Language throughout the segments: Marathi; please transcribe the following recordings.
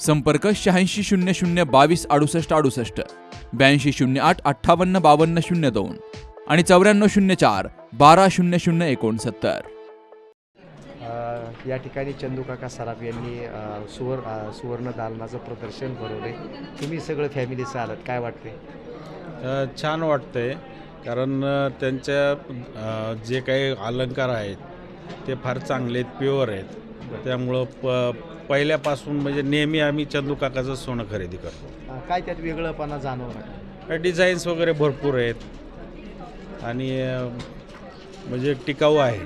संपर्क शहाऐंशी शून्य शून्य बावीस अडुसष्ट अडुसष्ट ब्याऐंशी शून्य आठ अठ्ठावन्न बावन्न शून्य दोन आणि चौऱ्याण्णव शून्य चार बारा शून्य शून्य एकोणसत्तर. या ठिकाणी चंदू काका सराफ यांनी सुवर सुवर्ण दालनाचं प्रदर्शन भरवले तुम्ही सगळं फॅमिलीचं आलात काय वाटते छान वाटतंय कारण त्यांच्या जे काही अलंकार आहेत ते फार चांगले आहेत प्युअर आहेत. त्यामुळं प पहिल्यापासून म्हणजे नेहमी आम्ही चंदू काकाचं सोनं खरेदी करतो. काय त्यात वेगळंपणा जाणवला? डिझाईन्स वगैरे भरपूर आहेत. आणि अ, म्हणजे टिकाऊ आहे.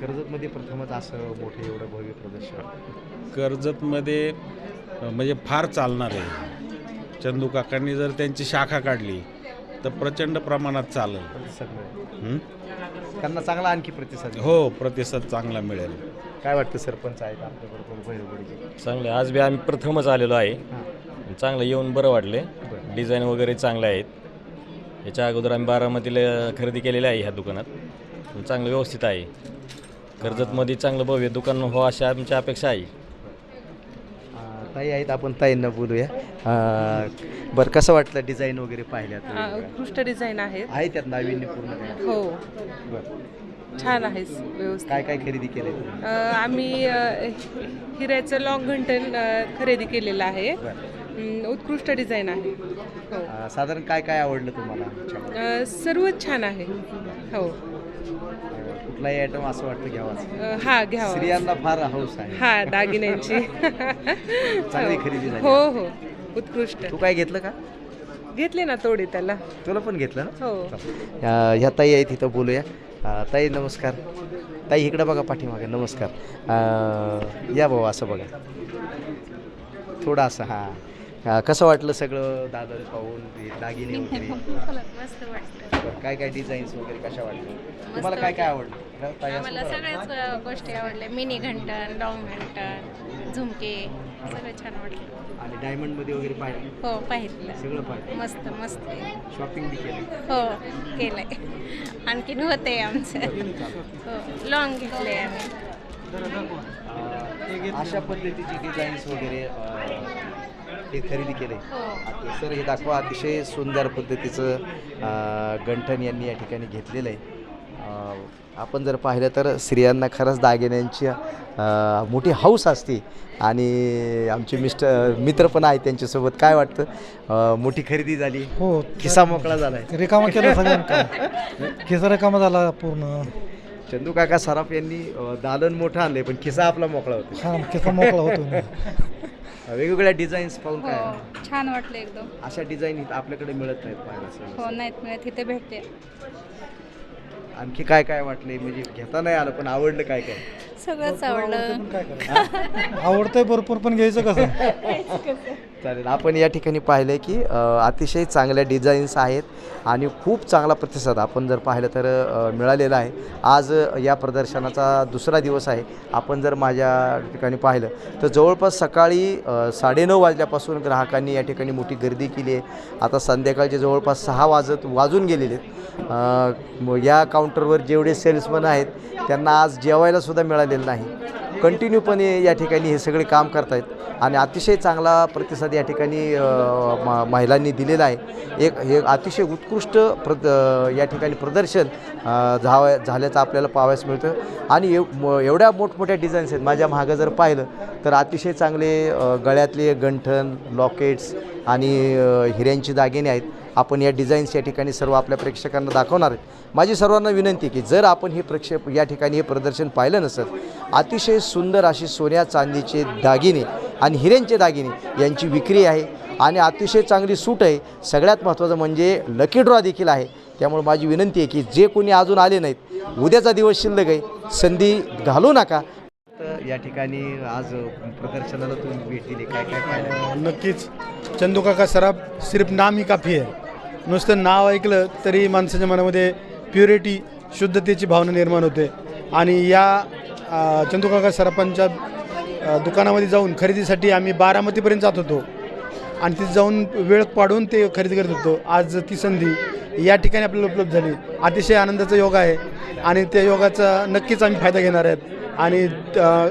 कर्जतमध्ये प्रथमच असं मोठं एवढं भव्य प्रदर्शन. कर्जतमध्ये अ, म्हणजे फार चालणार आहे. चंदू काकांनी जर त्यांची शाखा काढली तर प्रचंड प्रमाणात चालेल. प्रतिसाद मिळेल. हं? त्यांना चांगला आणखी प्रतिसाद. हो प्रतिसाद चांगला मिळेल. काय वाटतं सरपंच आहेत आपल्याबरोबर चांगले. आज बी आम्ही प्रथमच आलेलो आहे. चांगलं येऊन बरं वाटले. बरं. डिझाईन वगैरे चांगले आहेत. याच्या अगोदर आम्ही बारामतीला खरेदी केलेली आहे ह्या दुकानात. चांगलं व्यवस्थित आहे. कर्जतमध्ये चांगलं भव्य दुकान हो अशी आमची अपेक्षा आहे. ताई आहेत. आपण ताईंना बोलूया. अ, बरं कसं वाटलं डिझाईन वगैरे पाहिल्यात? उत्कृष्ट डिझाईन आहे त्यात नाविन्यपूर्ण काय? हो. बरं. छान आहे व्यवस्थित. काय काय खरेदी केले? अ, आम्ही अ, हिऱ्याचं लॉंग घंटन अ, खरेदी केलेलं आहे. उत्कृष्ट डिझाईन आहे. हो. साधारण काय काय आवडलं तुम्हाला अ, सर्वच छान आहे. हो. कुठलाही आयटम असं वाटतं घ्यावा अ, हा घ्यावा. स्त्रियांना फार हौस आहे. हा दागिन्यांची. चांगली खरेदी झाली. हो हो. उत्कृष्ट. तू काय घेतलं का? घेतले ना तोडे त्याला. तुला पण घेतलं ना? हो. अ, ह्या ताई आहे तिथं बोलूया. ताई नमस्कार. ताई इकडं बघा पाठीमागे. नमस्कार. या भाऊ असं बघा. थोडं असं हां. कसं वाटलं सगळं दादर पाहून दागिने वगैरे? मस्त वाटतं बरं, काय काय डिझाईन्स वगैरे कशा वाटल्या? तुम्हाला काय काय आवडलं? ह, ताई असं आम्हाला. सगळ्याच अ, गोष्टी आवडल्या. मिनी घंटन लॉंग घंटन झुमके सगळं छान वाटलं. आणि डायमंडमध्ये वगैरे पाहिलं? हो पाहिलं. सगळं पाहिलं. मस्त मस्त. शॉपिंग बी केली. हो केलंय. आणखीन होते आमचं. हो लॉंग घेतले आम्ही. अ, अशा पद्धतीची डिझाईन्स वगैरे अ, हे खरेदी केले? हो. सर हे दाखवा अतिशय सुंदर पद्धतीचं गंठन यांनी या ठिकाणी घेतलेलं आहे. आपण जर पाहिलं तर स्त्रियांना खरंच दागिन्यांची मोठी हौस असते. आणि आमचे मिस्टर मित्र पण आहेत त्यांच्यासोबत. काय वाटतं? मोठी खरेदी झाली. हो खिसा मोकळा झाला आहे रिकामा केलं सगळ्यांना. खिसा रिकामा झाला पूर्ण. चंदू काका सराफ यांनी दालन मोठं आणलंय पण खिसा आपला मोकळा होता हा खिसा मोकळा होतो. वेगवेगळ्या डिझाईन्स पाहून काय? हो छान वाटलं एकदम. अशा डिझाईन आपल्याकडे मिळत नाहीत पाहायला सहज. हो नाहीत मिळत. इथे भेटते. आणखी काय काय वाटले म्हणजे घेता नाही आलं पण आवडलं काय काय सगळंच आवडलं आवडतंय भरपूर पण घ्यायचं कसं? चालेल आपण या ठिकाणी पाहिलं की अ, अतिशय चांगल्या डिझाईन्स आहेत आणि खूप चांगला प्रतिसाद आपण जर पाहिलं तर अ, मिळालेला आहे. आज अ, या प्रदर्शनाचा दुसरा दिवस आहे. आपण जर माझ्या ठिकाणी पाहिलं तर जवळपास सकाळी अ, साडेनऊ वाजल्यापासून ग्राहकांनी या ठिकाणी मोठी गर्दी केली आहे. आता संध्याकाळचे जवळपास सहा वाजत वाजून गेलेले आहेत. अ, म- या काउंटरवर जेवढे सेल्समन आहेत त्यांना आज जेवायला सुद्धा मिळालेलं नाही. कंटिन्यूपणे या ठिकाणी हे सगळे काम करतायत. आणि अतिशय चांगला प्रतिसाद या ठिकाणी म- महिलांनी दिलेला आहे. एक हे अतिशय उत्कृष्ट प्र या ठिकाणी प्रदर्शन झावा झाल्याचं आपल्याला पाहावयास मिळतं. आणि एव एवढ्या मोठमोठ्या डिझाईन्स आहेत. माझ्या मागं जर पाहिलं तर अतिशय चांगले गळ्यातले गंठन लॉकेट्स आणि हिऱ्यांची दागिने आहेत. आपण या डिझाईन्स या ठिकाणी सर्व आपल्या प्रेक्षकांना दाखवणार आहेत. माझी सर्वांना विनंती आहे की जर आपण हे प्रेक्षक या ठिकाणी हे प्रदर्शन पाहिलं नसत अतिशय सुंदर अशी सोन्या चांदीचे दागिने आणि हिऱ्यांचे दागिने यांची विक्री आहे आणि अतिशय चांगली सूट आहे. सगळ्यात महत्त्वाचं म्हणजे लकी ड्रॉ देखील आहे. त्यामुळे माझी विनंती आहे की जे कोणी अजून आले नाहीत उद्याचा दिवस शिल्लक आहे. संधी घालू नका. या ठिकाणी आज प्रदर्शनाला तुम्ही भेट दिली. काय काय पाहिलं? नक्कीच. चंदुकाका सराफ सिर्फ नाम ही काफी आहे नुसतं नाव ऐकलं तरी माणसाच्या मनामध्ये प्युरिटी शुद्धतेची भावना निर्माण होते. आणि या चंदुकाका सराफांच्या दुकानामध्ये जाऊन खरेदीसाठी आम्ही बारामतीपर्यंत जात होतो. आणि तिथे जाऊन वेळ पाडून ते खरेदी करत होतो. आज ती संधी या ठिकाणी आपल्याला उपलब्ध झाली. अतिशय आनंदाचा योग आहे. आणि त्या योगाचा नक्कीच आम्ही फायदा घेणार आहेत. आणि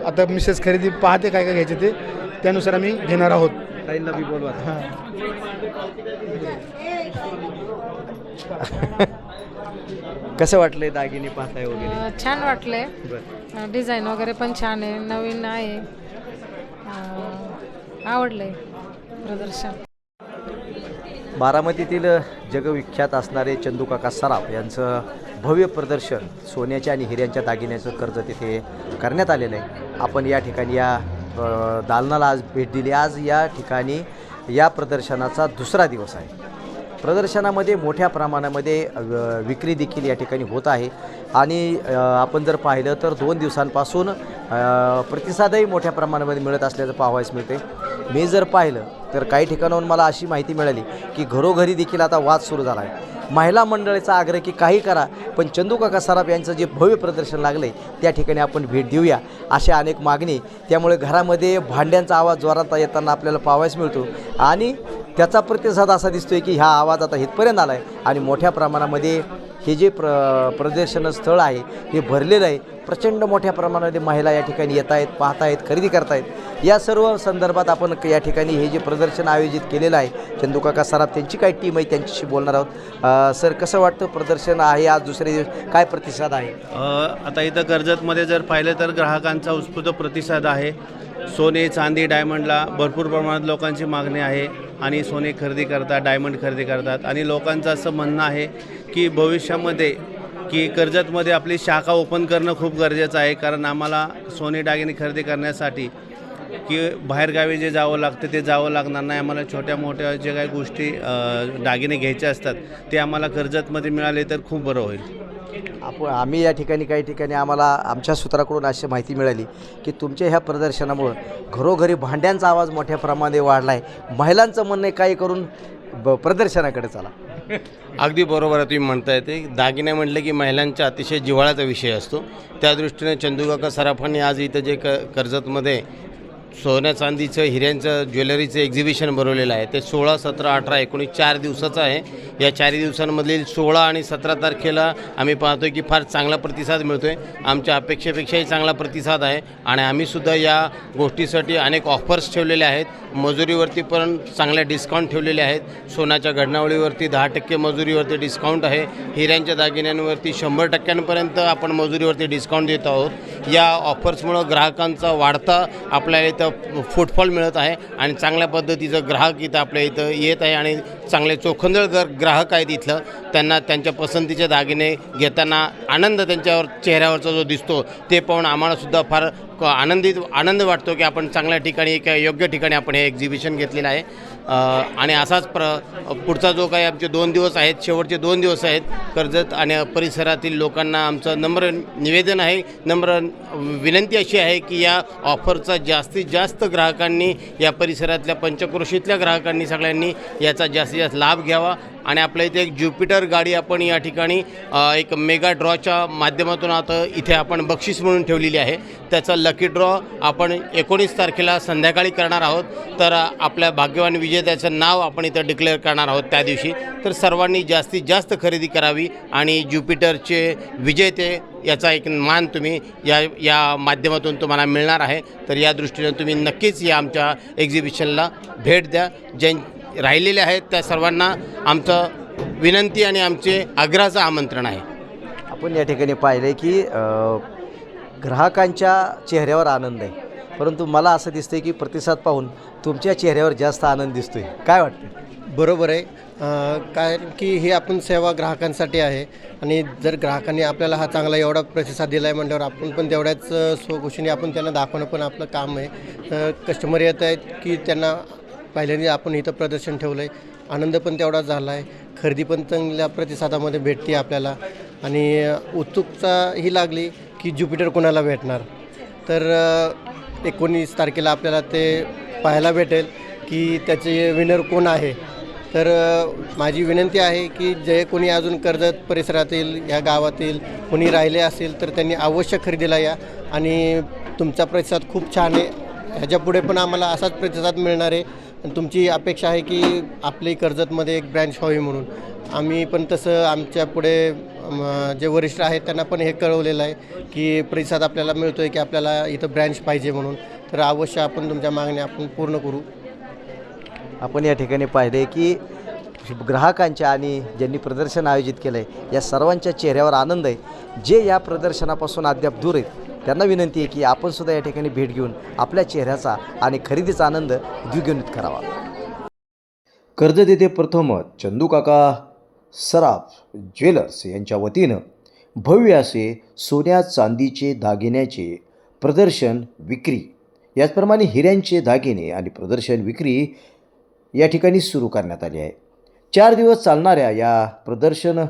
आता मिसेस खरेदी पाहते काय काय घ्यायचे ते. त्यानुसार आम्ही घेणार आहोत. ताईंना बी बोलवा. हां कसं वाटलंय दागिने पाहताय वगैरे? अ, छान वाटले बरं. डिझाईन वगैरे पण छान आहे नवीन आहे. अ, आवडले प्रदर्शन. बारामतीतील जगविख्यात असणारे चंदूकाका सराफ यांचं भव्य प्रदर्शन सोन्याच्या आणि हिऱ्यांच्या दागिन्याचं कर्ज तिथे करण्यात आलेलं आहे. आपण या ठिकाणी या दालनाला आज भेट दिली. आज या ठिकाणी या प्रदर्शनाचा दुसरा दिवस आहे. प्रदर्शनामध्ये मोठ्या प्रमाणामध्ये विक्री देखील या ठिकाणी होत आहे. आणि आपण जर पाहिलं तर दोन दिवसांपासून प्रतिसादही मोठ्या प्रमाणामध्ये मिळत असल्याचं पाहावयास मिळते मी जर पाहिलं तर काही ठिकाणाहून मला अशी माहिती मिळाली की घरोघरी देखील आता वाद सुरू झाला आहे. महिला मंडळीचा आग्रह की काही करा पण चंदूकाका सराफ यांचं जे भव्य प्रदर्शन लागलं आहे त्या ठिकाणी आपण भेट देऊया. अशा अनेक मागणी. त्यामुळे घरामध्ये भांड्यांचा आवाज जोरात येताना आपल्याला पाहावयास मिळतो. आणि त्याचा प्रतिसाद असा दिसतोय की ह्या आवाज आता इथपर्यंत आला आहे आणि मोठ्या प्रमाणामध्ये हे जे प्र प्रदर्शन स्थळ आहे हे भरलेलं आहे. प्रचंड मोठ्या प्रमाणामध्ये महिला या ठिकाणी येत आहेत पाहत आहेत खरेदी करतायत. या सर्व संदर्भात आपण या ठिकाणी हे जे प्रदर्शन आयोजित केलेलं आहे चंदुकाका सराफ त्यांची काय टीम आहे त्यांच्याशी बोलणार आहोत. सर कसं वाटतं प्रदर्शन आहे आज दुसरे दिवस? काय प्रतिसाद आहे? आता इथं कर्जतमध्ये जर पाहिलं तर ग्राहकांचा उत्स्फूर्त प्रतिसाद आहे. सोने चांदी डायमंडला भरपूर प्रमाणात लोकांची मागणी आहे. आणि सोने खरेदी करतात डायमंड खरेदी करतात. आणि लोकांचं असं म्हणणं आहे की भविष्यामध्ये की कर्जतमध्ये आपली शाखा ओपन करणं खूप गरजेचं आहे. कारण आम्हाला सोने दागिने खरेदी करण्यासाठी की बाहेरगावी जे जावं लागतं ते जावं लागणार नाही. आम्हाला छोट्या मोठ्या जे काही गोष्टी दागिने घ्यायचे असतात ते आम्हाला कर्जतमध्ये मिळाले तर खूप बरं होईल. आपण आम्ही या ठिकाणी काही ठिकाणी आम्हाला आमच्या सूत्राकडून अशी माहिती मिळाली की तुमच्या ह्या प्रदर्शनामुळं घरोघरी भांड्यांचा आवाज मोठ्या प्रमाणात वाढला आहे महिलांचं म्हणणं आहे काही करून ब प्रदर्शनाकडे चला. अगदी बरोबर आहे तुम्ही म्हणताय ते. दागिने म्हटलं की महिलांचा अतिशय जिव्हाळ्याचा विषय असतो. त्या दृष्टीने चंदूकाका सराफांनी आज इथं जे क कर्जतमध्ये सोन्या चांदीचं हिऱ्यांचं ज्वेलरीचं एक्झिबिशन भरवलेलं आहे. ते सोळा सतरा अठरा एकोणीस चार दिवसाचं आहे. या चारही दिवसांमधील सोळा आणि सतरा तारखेला आम्ही पाहतो की फार चांगला प्रतिसाद मिळतो आहे आमच्या अपेक्षेपेक्षाही चांगला प्रतिसाद आहे आणि आम्हीसुद्धा या गोष्टीसाठी अनेक ऑफर्स ठेवलेले आहेत. मजुरीवरती पण चांगल्या डिस्काउंट ठेवलेले आहेत. सोन्याच्या घडणावळीवरती दहा टक्के मजुरीवरती डिस्काउंट आहे. हिऱ्यांच्या दागिन्यांवरती शंभर टक्क्यांपर्यंत आपण मजुरीवरती डिस्काउंट देत आहोत. या ऑफर्समुळं ग्राहकांचा वाढता आपल्याला इथं फुटफॉल मिळत आहे आणि चांगल्या पद्धतीचं ग्राहक इथं आपल्या इथं येत आहे आणि चांगले चोखंदळ गर ग्राहक आहेत इथलं. त्यांना त्यांच्या पसंतीचे दागिने घेताना आनंद त्यांच्यावर चेहऱ्यावरचा जो दिसतो ते पाहून आम्हालासुद्धा फार क- आनंदित आनंद वाटतो की आपण चांगल्या ठिकाणी एका योग्य ठिकाणी आपण हे एक्झिबिशन घेतलेलं आहे. आणि असाच प्र पुढचा जो काही आमचे दोन दिवस आहेत शेवटचे दोन दिवस आहेत कर्जत आणि परिसरातील लोकांना आमचं नम्र निवेदन आहे. नम्र विनंती अशी आहे की या ऑफरचा जास्तीत जास्त ग्राहकांनी या परिसरातल्या पंचक्रोशीतल्या ग्राहकांनी सगळ्यांनी याचा जास्तीत जास्त लाभ घ्यावा. आणि आपल्या इथे एक ज्युपिटर गाडी आपण या ठिकाणी एक मेगा ड्रॉच्या माध्यमातून आता इथे आपण बक्षीस म्हणून ठेवलेली आहे. त्याचा लकी ड्रॉ आपण एकोणीस तारखेला संध्याकाळी करणार आहोत. तर आपल्या भाग्यवान विजेत्याचं नाव आपण इथं डिक्लेअर करणार आहोत त्या दिवशी. तर सर्वांनी जास्तीत जास्त खरेदी करावी आणि ज्युपिटरचे विजेते याचा एक मान तुम्ही या या माध्यमातून तुम्हाला मिळणार आहे. तर या दृष्टीने तुम्ही नक्कीच या आमच्या एक्झिबिशनला भेट द्या. ज्यां राहिलेले आहेत त्या सर्वांना आमचं विनंती आणि आमचे आग्रहाचं आमंत्रण आहे. आपण या ठिकाणी पाहिलं आहे की ग्राहकांच्या चेहऱ्यावर आनंद आहे. परंतु मला असं दिसतंय की प्रतिसाद पाहून तुमच्या चेहऱ्यावर जास्त आनंद दिसतोय. काय वाटतं बरोबर आहे. कारण की ही आपण सेवा ग्राहकांसाठी आहे आणि जर ग्राहकांनी आपल्याला हा चांगला एवढा प्रतिसाद दिला आहे म्हटल्यावर आपण पण तेवढ्याच स्वखुशीने आपण त्यांना दाखवणं पण आपलं काम आहे. तर कस्टमर येत आहेत की त्यांना पहिल्यांदा आपण इथं प्रदर्शन ठेवलं आहे आनंद पण तेवढाच झाला आहे खरेदी पण चांगल्या प्रतिसादामध्ये भेटते आपल्याला. आणि उत्सुकता ही लागली की ज्युपिटर कोणाला भेटणार? तर एकोणीस तारखेला आपल्याला ते पाहायला भेटेल की त्याचे विनर कोण आहे. तर माझी विनंती आहे की जे कोणी अजून कर्जत परिसरातील या गावातील कोणी राहिले असेल तर त्यांनी अवश्य खरेदीला या. आणि तुमचा प्रतिसाद खूप छान आहे. ह्याच्यापुढे पण आम्हाला असाच प्रतिसाद मिळणार आहे. आणि तुमची अपेक्षा आहे की आपली कर्जतमध्ये एक ब्रँच व्हावी म्हणून. आम्ही पण तसं आमच्या पुढे जे वरिष्ठ आहेत त्यांना पण हे कळवलेलं आहे की प्रतिसाद आपल्याला मिळतो आहे की आपल्याला इथं ब्रँच पाहिजे म्हणून. तर अवश्य आपण तुमच्या मागण्या आपण पूर्ण करू. आपण या ठिकाणी पाहिले की ग्राहकांच्या आणि ज्यांनी प्रदर्शन आयोजित केलं आहे या सर्वांच्या चेहऱ्यावर आनंद आहे. जे या प्रदर्शनापासून अद्याप दूर आहेत त्यांना विनंती आहे की आपण सुद्धा या ठिकाणी भेट घेऊन आपल्या चेहऱ्याचा आणि खरेदीचा आनंद द्विगुणित करावा. कर्जत येथे प्रथमच चंदूकाका सराफ ज्वेलर्स यांच्या वतीनं भव्य असे सोन्या चांदीचे दागिन्याचे प्रदर्शन विक्री. याचप्रमाणे हिऱ्यांचे दागिने आणि प्रदर्शन विक्री या ठिकाणी सुरू करण्यात आली आहे. चार दिवस चालणाऱ्या या प्रदर्शन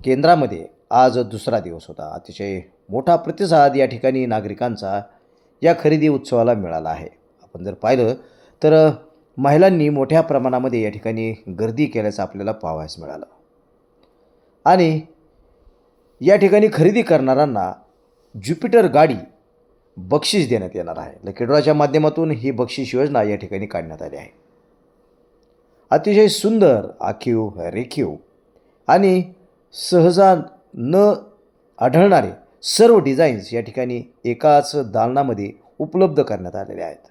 केंद्रामध्ये आज दुसरा दिवस होता. अतिशय मोठा प्रतिसाद या ठिकाणी नागरिकांचा या खरेदी उत्सवाला मिळाला आहे. आपण जर पाहिलं तर महिलांनी मोठ्या प्रमाणामध्ये या ठिकाणी गर्दी केल्याचं आपल्याला पाहावयास मिळालं. आणि या ठिकाणी खरेदी करणाऱ्यांना ज्युपिटर गाडी बक्षीस देण्यात येणार आहे. लकीड्रॉच्या माध्यमातून ही बक्षीस योजना या ठिकाणी काढण्यात आली आहे. अतिशय सुंदर आखीव रेखीव आणि सहजा न आढळणारे सर्व डिझाईन्स या ठिकाणी एकाच दालनामध्ये उपलब्ध करण्यात आलेल्या आहेत.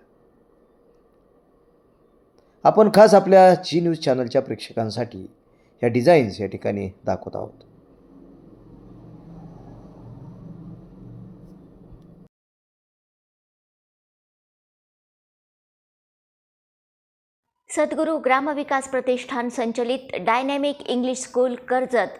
आपण खास आपल्या जी न्यूज चॅनलच्या प्रेक्षकांसाठी या डिझाईन्स या ठिकाणी दाखवत आहोत. सद्गुरू ग्रामविकास प्रतिष्ठान संचलित डायनॅमिक इंग्लिश स्कूल कर्जत